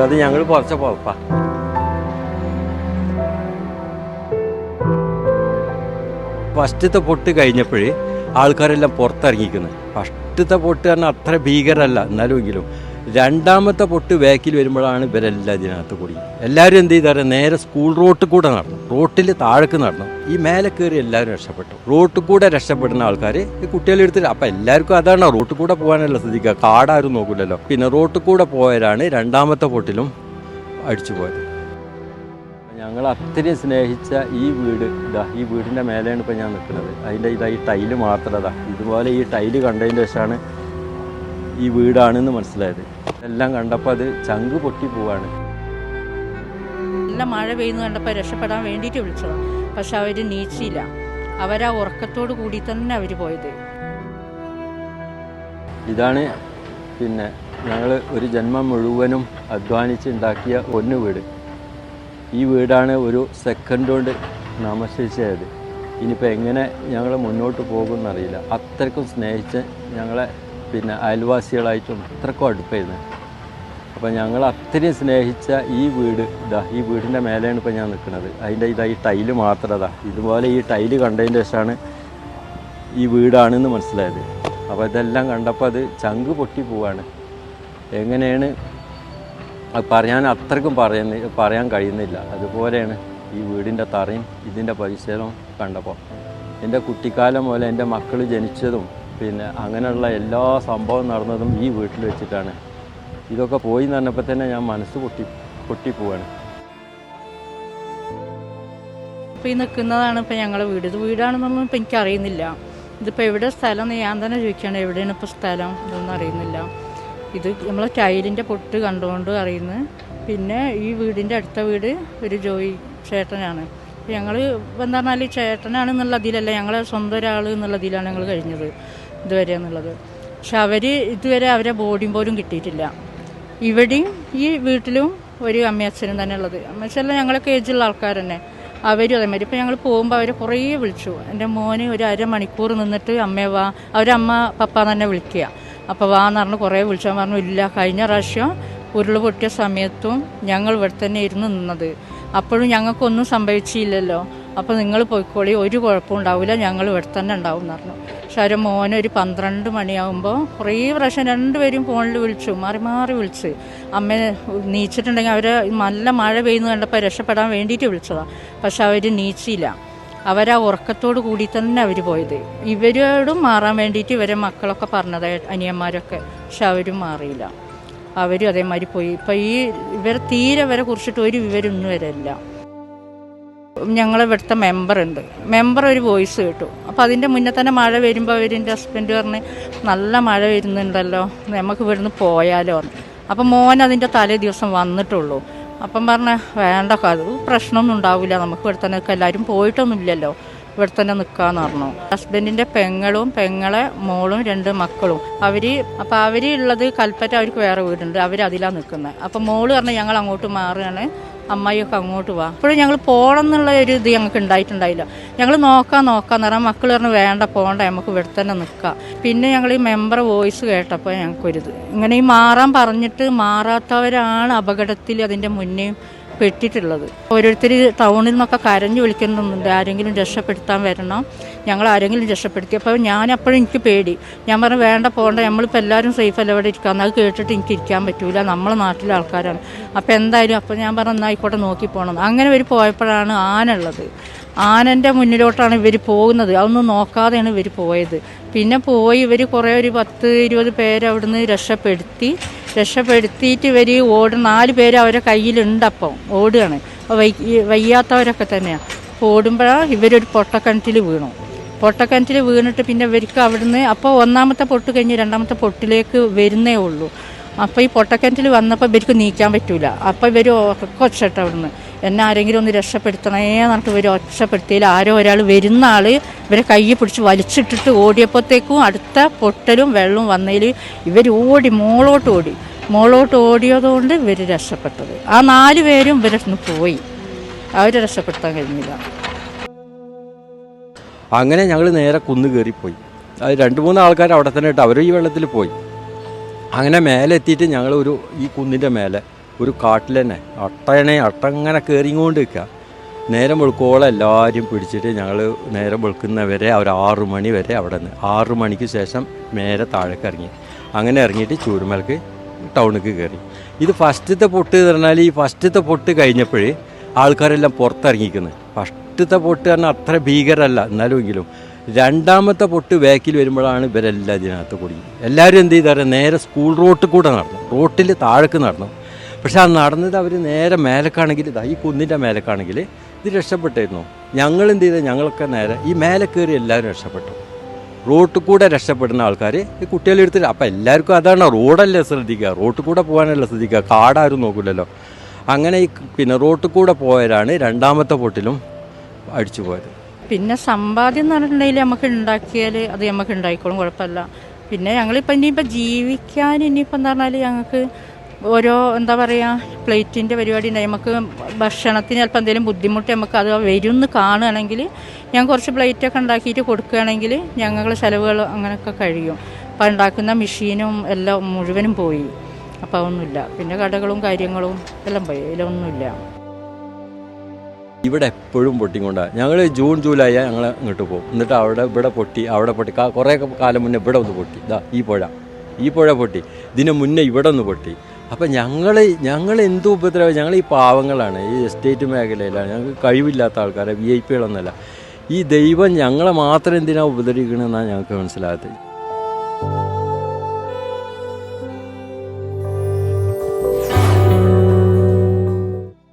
അത് ഞങ്ങൾ കുറച്ച പുറപ്പാ. ഫസ്റ്റത്തെ പൊട്ട് കഴിഞ്ഞപ്പോഴേ ആൾക്കാരെല്ലാം പുറത്തിറങ്ങിക്കുന്നത് ഫസ്റ്റത്തെ പൊട്ട് തന്നെ അത്ര ഭീകരമല്ല എന്നാലും എങ്കിലും. രണ്ടാമത്തെ പൊട്ട് ബാക്കിൽ വരുമ്പോഴാണ് ഇവരെല്ലാം ഇതിനകത്ത് കൂടി. എല്ലാവരും എന്ത് ചെയ്താറ്? നേരെ സ്കൂൾ റോട്ടിൽ കൂടെ നടന്നു. റോട്ടിൽ താഴേക്ക് നടന്നു. ഈ മേലെ കയറി എല്ലാവരും രക്ഷപ്പെട്ടു. റോട്ടിൽ കൂടെ രക്ഷപ്പെടുന്ന ആൾക്കാർ ഈ കുട്ടികളെ എടുത്തിട്ട് അപ്പം എല്ലാവർക്കും അതാണ് റോട്ടിൽ കൂടെ പോകാനല്ല ശ്രദ്ധിക്കുക കാടാരും നോക്കില്ലല്ലോ പിന്നെ റോട്ടിൽ കൂടെ പോയവരാണ് രണ്ടാമത്തെ പൊട്ടിലും അടിച്ചു പോയത്. ഞങ്ങൾ അത്രയും സ്നേഹിച്ച ഈ വീട് ഇതാ ഈ വീടിന്റെ മേലെയാണ് ഇപ്പോൾ ഞാൻ നിൽക്കുന്നത്. അതിന്റെ ഇതാ ഈ ടൈൽ മാത്രം ഇതാ ഇതുപോലെ ഈ ടൈൽ കണ്ടതിന്റെ ശേഷമാണ് ഈ വീടാണെന്ന് മനസ്സിലായത്. എല്ലാം കണ്ടപ്പോൾ അത് ചങ്ക് പൊട്ടി പോവാണ്. നല്ല മഴ പെയ്യുന്നു കണ്ടപ്പോൾ രക്ഷപ്പെടാൻ വേണ്ടിയിട്ട് വിളിച്ചതാണ് പക്ഷെ അവർ നീച്ചില്ല. അവരാ ഉറക്കത്തോട് കൂടി തന്നെ അവർ പോയത്. ഇതാണ് പിന്നെ ഞങ്ങൾ ഒരു ജന്മം മുഴുവനും അധ്വാനിച്ച് ഉണ്ടാക്കിയ ഒന്ന് വീട്. ഈ വീടാണ് ഒരു സെക്കൻഡ് കൊണ്ട് നാമശേഷിയായത് ഇനിയിപ്പോൾ എങ്ങനെ ഞങ്ങൾ മുന്നോട്ട് പോകുമെന്നറിയില്ല. അത്രയ്ക്കും സ്നേഹിച്ച് ഞങ്ങളെ പിന്നെ അയൽവാസികളായിട്ടും അത്രക്കും അടുപ്പായിരുന്നു. അപ്പോൾ ഞങ്ങൾ അത്രയും സ്നേഹിച്ച ഈ വീട് ഇതാ ഈ വീടിന്റെ മേലെയാണ് ഇപ്പോൾ ഞാൻ നിൽക്കുന്നത് അതിന്റെ ഇതാ ഈ ടൈൽ മാത്രം ഇതാ ഇതുപോലെ ഈ ടൈൽ കണ്ടതിന്റെ ശേഷമാണ് ഈ വീടാണെന്ന് മനസ്സിലായത്. അപ്പോൾ ഇതെല്ലാം കണ്ടപ്പോൾ അത് ചങ്ക് പൊട്ടി പോവാണ്. എങ്ങനെയാണ് പറയാൻ അത്രക്കും പറയുന്ന പറയാൻ കഴിയുന്നില്ല. അതുപോലെയാണ് ഈ വീടിന്റെ തറയും ഇതിന്റെ പരിസരവും കണ്ടപ്പോൾ എന്റെ കുട്ടിക്കാലം പോലെ എന്റെ മക്കൾ ജനിച്ചതും പിന്നെ അങ്ങനെയുള്ള എല്ലാ സംഭവം നടന്നതും ഈ വീട്ടിൽ വെച്ചിട്ടാണ്. ഇതൊക്കെ പോയി പറഞ്ഞപ്പോൾ തന്നെ ഞാൻ മനസ്സ് പൊട്ടി പൊട്ടിപ്പോവാണ് ഇപ്പോൾ ഈ നിൽക്കുന്നതാണ് ഇപ്പോൾ ഞങ്ങളുടെ വീട്. ഇത് വീടാണെന്നൊന്നും ഇപ്പം എനിക്കറിയുന്നില്ല. ഇതിപ്പോൾ എവിടെ സ്ഥലം എന്ന് ഞാൻ തന്നെ ചോദിക്കുകയാണ്. എവിടെയാണ് ഇപ്പോൾ സ്ഥലം ഇതൊന്നും അറിയുന്നില്ല. ഇത് നമ്മൾ ടൈലിന്റെ പൊട്ട് കണ്ടുകൊണ്ട് അറിയുന്നത്. പിന്നെ ഈ വീടിന്റെ അടുത്ത വീട് ഒരു ജോയി ചേട്ടനാണ്. ഞങ്ങൾ എന്താ പറഞ്ഞാൽ ചേട്ടനാണെന്നുള്ള ഇതിലല്ല. ഞങ്ങളെ സ്വന്തം ഒരാൾ എന്നുള്ള ഞങ്ങൾ കഴിഞ്ഞത്. ഇതുവരെ എന്നുള്ളത്. പക്ഷെ അവർ ഇതുവരെ അവരെ ബോഡിയും പോലും കിട്ടിയിട്ടില്ല. ഇവിടെയും ഈ വീട്ടിലും ഒരു അമ്മയച്ഛനും തന്നെ ഉള്ളത്. അമ്മച്ചല്ല ഞങ്ങളൊക്കെ ഏജുള്ള ആൾക്കാർ തന്നെ. അവരും അതേമാതിരി. ഇപ്പം ഞങ്ങൾ പോകുമ്പോൾ അവരെ കുറേ വിളിച്ചു. എന്റെ മോന് ഒരു അരമണിക്കൂർ നിന്നിട്ട് അമ്മയെ വാ അവരമ്മ പപ്പ തന്നെ വിളിക്കുക. അപ്പോൾ വാ എന്ന് പറഞ്ഞ് കുറേ വിളിച്ചാൽ പറഞ്ഞു ഇല്ല കഴിഞ്ഞ പ്രാവശ്യം ഉരുൾ പൊട്ടിയ സമയത്തും ഞങ്ങൾ ഇവിടെ തന്നെ ഇരുന്ന് നിന്നത്. അപ്പോഴും ഞങ്ങൾക്കൊന്നും സംഭവിച്ചില്ലല്ലോ. അപ്പോൾ നിങ്ങൾ പോയിക്കോളി ഒരു കുഴപ്പവും ഉണ്ടാവില്ല ഞങ്ങൾ ഇവിടെ തന്നെ ഉണ്ടാവും എന്ന് പറഞ്ഞു. പക്ഷെ അവരെ മോനെ ഒരു പന്ത്രണ്ട് മണിയാകുമ്പോൾ കുറേ പ്രാവശ്യം രണ്ടുപേരും ഫോണിൽ വിളിച്ചു മാറി മാറി വിളിച്ച്. അമ്മ നീച്ചിട്ടുണ്ടെങ്കിൽ അവർ നല്ല മഴ പെയ്യുന്നു കണ്ടപ്പോൾ രക്ഷപ്പെടാൻ വേണ്ടിയിട്ട് വിളിച്ചതാണ് പക്ഷെ അവർ നീച്ചില്ല. അവരാ ഉറക്കത്തോട് കൂടി തന്നെ അവർ പോയത്. ഇവരോടും മാറാൻ വേണ്ടിയിട്ട് ഇവരെ മക്കളൊക്കെ പറഞ്ഞത് അനിയന്മാരൊക്കെ. പക്ഷെ അവരും മാറിയില്ല. അവരും അതേമാതിരി പോയി. ഇപ്പം ഈ ഇവരെ തീരെ വരെ കുറിച്ചിട്ട് ഒരു വിവരമൊന്നും വരില്ല ഞങ്ങളെ ഇവിടുത്തെ മെമ്പറുണ്ട് മെമ്പർ ഒരു വോയിസ് കേട്ടു. അപ്പോൾ അതിന്റെ മുന്നേ തന്നെ മഴ വരുമ്പോൾ അവരെന്റെ ഹസ്ബൻഡ് പറഞ്ഞ് നല്ല മഴ വരുന്നുണ്ടല്ലോ നമുക്ക് ഇവിടുന്ന് പോയാലോ അപ്പം മോൻ അതിന്റെ തലേ ദിവസം വന്നിട്ടുള്ളൂ. അപ്പം പറഞ്ഞ വേണ്ട അത് പ്രശ്നമൊന്നും ഉണ്ടാവില്ല നമുക്ക് ഇവിടെ തന്നെ എല്ലാവരും പോയിട്ടൊന്നുമില്ലല്ലോ ഇവിടെ തന്നെ നിൽക്കാന്ന് പറഞ്ഞു. ഹസ്ബൻഡിന്റെ പെങ്ങളും പെങ്ങളെ മോളും രണ്ട് മക്കളും. അവർ അപ്പോൾ അവർ ഉള്ളത് കൽപ്പറ്റ അവർക്ക് വേറെ വീടുണ്ട്. അവർ നിൽക്കുന്നത് അപ്പോൾ മോൾ പറഞ്ഞ് ഞങ്ങൾ അങ്ങോട്ട് മാറുകയാണ്. അമ്മായിയൊക്കെ അങ്ങോട്ട് വാ. അപ്പോഴും ഞങ്ങൾ പോകണം എന്നുള്ള ഒരു ഇത് ഞങ്ങൾക്ക് ഉണ്ടായിട്ടുണ്ടായില്ല. ഞങ്ങൾ നോക്കാം നോക്കാന്ന് പറഞ്ഞാൽ മക്കൾ പറഞ്ഞു വേണ്ട പോകണ്ട നമുക്ക് ഇവിടെ തന്നെ നിൽക്കാം പിന്നെ ഞങ്ങൾ ഈ മെമ്പർ വോയിസ് കേട്ടപ്പോൾ ഞങ്ങൾക്കൊരിത്. ഇങ്ങനെ ഈ മാറാൻ പറഞ്ഞിട്ട് മാറാത്തവരാണ് അപകടത്തിൽ അതിന്റെ മുന്നേ പെട്ടിട്ടുള്ളത്. ഓരോരുത്തർ ടൗണിൽ നിന്നൊക്കെ കരഞ്ഞു വിളിക്കുന്നുണ്ട്. ആരെങ്കിലും രക്ഷപ്പെടുത്താൻ വരണം. ഞങ്ങൾ ആരെങ്കിലും രക്ഷപ്പെടുത്തി. അപ്പോൾ ഞാൻ അപ്പോഴും എനിക്ക് പേടി. ഞാൻ പറഞ്ഞു വേണ്ട പോകണ്ട നമ്മളിപ്പോൾ എല്ലാവരും സേഫ് അല്ല ഇവിടെ ഇരിക്കാം? അത് കേട്ടിട്ട് എനിക്ക് ഇരിക്കാൻ പറ്റൂല. നമ്മളെ നാട്ടിലെ ആൾക്കാരാണ്. അപ്പോൾ എന്തായാലും അപ്പോൾ ഞാൻ പറഞ്ഞു എന്നാൽ ആയിക്കോട്ടെ നോക്കി പോകണം അങ്ങനെ ഇവർ പോയപ്പോഴാണ് ആന ഉള്ളത്. ആനന്റെ മുന്നിലോട്ടാണ് ഇവർ പോകുന്നത്. അതൊന്നും നോക്കാതെയാണ് ഇവർ പോയത്. പിന്നെ പോയി ഇവർ കുറേ ഒരു പത്ത് ഇരുപത് പേരവിടുന്ന് രക്ഷപ്പെടുത്തി. രക്ഷപ്പെടുത്തിയിട്ട് ഇവർ ഓട് നാല് പേര് അവരെ കയ്യിലുണ്ട് അപ്പം ഓടുകയാണ്. വയ്യാത്തവരൊക്കെ തന്നെയാണ് അപ്പോൾ ഓടുമ്പോഴാണ് ഇവരൊരു പൊട്ടക്കിണറ്റിൽ വീണു. പൊട്ടക്കിണറ്റിൽ വീണിട്ട് പിന്നെ ഇവർക്ക് അവിടുന്ന് അപ്പോൾ ഒന്നാമത്തെ പൊട്ട് കഴിഞ്ഞ് രണ്ടാമത്തെ പൊട്ടിലേക്ക് വരുന്നേ ഉള്ളൂ. അപ്പോൾ ഈ പൊട്ടക്കിണറ്റിൽ വന്നപ്പോൾ ഇവർക്ക് നീക്കാൻ പറ്റൂല. അപ്പോൾ ഇവർ കൊച്ചിട്ട് അവിടുന്ന്. എന്നെ ആരെങ്കിലും ഒന്ന് രക്ഷപ്പെടുത്തണേ എന്നിട്ട് ഇവർ രക്ഷപ്പെടുത്തിയിൽ ആരോ ഒരാൾ വരുന്ന ആൾ ഇവരെ കൈ പിടിച്ച് വലിച്ചിട്ടിട്ട് ഓടിയപ്പോഴത്തേക്കും അടുത്ത പൊട്ടലും വെള്ളവും വന്നതിൽ ഇവർ ഓടി മോളോട്ട് ഓടി. മോളോട്ട് ഓടിയതുകൊണ്ട് ഇവർ രക്ഷപ്പെട്ടത്. ആ നാല് പേരും ഇവരെ പോയി. അവർ രക്ഷപ്പെടുത്താൻ കഴിഞ്ഞില്ല. അങ്ങനെ ഞങ്ങൾ നേരെ കുന്ന് കയറിപ്പോയി അത് രണ്ട് മൂന്ന് ആൾക്കാർ അവിടെ തന്നെ ഇട്ട് അവർ ഈ വെള്ളത്തിൽ പോയി. അങ്ങനെ മേലെ എത്തിയിട്ട് ഞങ്ങൾ ഒരു ഈ കുന്നിന്റെ മേലെ ഒരു കാട്ടിൽ തന്നെ. അട്ടയണേ അട്ട ഇങ്ങനെ നിൽക്കുക നേരം വെളുക്കോളം എല്ലാവരും പിടിച്ചിട്ട് ഞങ്ങൾ നേരം വെളുക്കുന്നവരെ ഒരു ആറു മണി വരെ അവിടെ നിന്ന്. ആറു മണിക്ക് ശേഷം നേരെ താഴേക്ക് ഇറങ്ങി. അങ്ങനെ ഇറങ്ങിയിട്ട് ചൂരുമലക്ക് ടൗണിലേക്ക് കയറി. ഇത് ഫസ്റ്റത്തെ പൊട്ട് എന്ന് പറഞ്ഞാൽ ഈ ഫസ്റ്റത്തെ പൊട്ട് കഴിഞ്ഞപ്പോൾ ആൾക്കാരെല്ലാം പുറത്തിറങ്ങിക്കുന്നത് ഫസ്റ്റത്തെ പൊട്ട് പറഞ്ഞാൽ അത്ര ഭീകരമല്ല എന്നാലുമെങ്കിലും. രണ്ടാമത്തെ പൊട്ട് ബാക്കിൽ വരുമ്പോഴാണ് ഇവരെല്ലാം ഇതിനകത്ത് കുടുങ്ങി. എല്ലാവരും എന്ത് ചെയ്താൽ നേരെ സ്കൂൾ റോട്ടിൽ കൂടെ നടന്നു. റോട്ടിൽ താഴേക്ക് നടന്നു. പക്ഷെ ആ നടന്നത് അവർ നേരെ മേലക്കാണെങ്കിൽ ഇതാ ഈ കുന്നിന്റെ മേലക്കാണെങ്കിൽ ഇത് രക്ഷപ്പെട്ടിരുന്നു ഞങ്ങൾ എന്ത് ചെയ്തത് ഞങ്ങളൊക്കെ നേരെ ഈ മേലെ കയറി എല്ലാവരും രക്ഷപ്പെട്ടു. റോട്ടിൽ കൂടെ രക്ഷപ്പെടുന്ന ആൾക്കാർ ഈ കുട്ടികളെ എടുത്തിട്ട് അപ്പം എല്ലാവർക്കും അതാണ് റോഡല്ലേ ശ്രദ്ധിക്കുക. റോട്ടിൽ കൂടെ പോകാനല്ല ശ്രദ്ധിക്കുക. കാടാരും നോക്കില്ലല്ലോ അങ്ങനെ ഈ പിന്നെ റോട്ടിൽ കൂടെ പോയവരാണ് രണ്ടാമത്തെ പൊട്ടിലും അടിച്ചു പോയത്. പിന്നെ സമ്പാദ്യം എന്ന് പറഞ്ഞിട്ടുണ്ടെങ്കിൽ നമുക്ക് ഉണ്ടാക്കിയാൽ അത് നമുക്ക് ഉണ്ടായിക്കോളും കുഴപ്പമില്ല. പിന്നെ ഞങ്ങളിപ്പോൾ ഇനിയിപ്പോൾ ജീവിക്കാൻ ഇനിയിപ്പോൾ എന്ന് പറഞ്ഞാൽ ഞങ്ങൾക്ക് ഓരോ എന്താ പറയുക പ്ലേറ്റിന്റെ പരിപാടി ഉണ്ടായി നമുക്ക് ഭക്ഷണത്തിന് ചിലപ്പോൾ എന്തെങ്കിലും ബുദ്ധിമുട്ട് നമുക്ക് അത് വരുമെന്ന് കാണുകയാണെങ്കിൽ ഞാൻ കുറച്ച് പ്ലേറ്റൊക്കെ ഉണ്ടാക്കിയിട്ട് കൊടുക്കുകയാണെങ്കിൽ ഞങ്ങളുടെ ചിലവുകൾ അങ്ങനെയൊക്കെ കഴിയും. അപ്പോൾ ഉണ്ടാക്കുന്ന മെഷീനും എല്ലാം മുഴുവനും പോയി. അപ്പോൾ ഒന്നുമില്ല പിന്നെ കടകളും കാര്യങ്ങളും എല്ലാം പോയി. അതിലൊന്നുമില്ല ഇവിടെ എപ്പോഴും പൊട്ടിക്കൊണ്ടാണ് ഞങ്ങൾ ജൂൺ ജൂലൈ ഞങ്ങൾ ഇങ്ങോട്ട് പോകും. എന്നിട്ട് അവിടെ ഇവിടെ പൊട്ടി അവിടെ പൊട്ടി. കുറേ കാലം മുന്നേ ഇവിടെ ഒന്ന് പൊട്ടി. ഇതാ ഈ പുഴ. ഈ പുഴ പൊട്ടി. ഇതിന് മുന്നേ ഇവിടെ ഒന്ന് പൊട്ടി. അപ്പം ഞങ്ങൾ ഞങ്ങൾ എന്ത് ഉപദ്രവം? ഞങ്ങൾ ഈ പാവങ്ങളാണ് ഈ എസ്റ്റേറ്റ് മേഖലയിലാണ്. ഞങ്ങൾക്ക് കഴിവില്ലാത്ത ആൾക്കാരെ വി ഐ പികളൊന്നുമല്ല ഈ ദൈവം ഞങ്ങളെ മാത്രം എന്തിനാണ് ഉപദ്രവിക്കണമെന്നാണ് ഞങ്ങൾക്ക് മനസ്സിലാകാത്തത്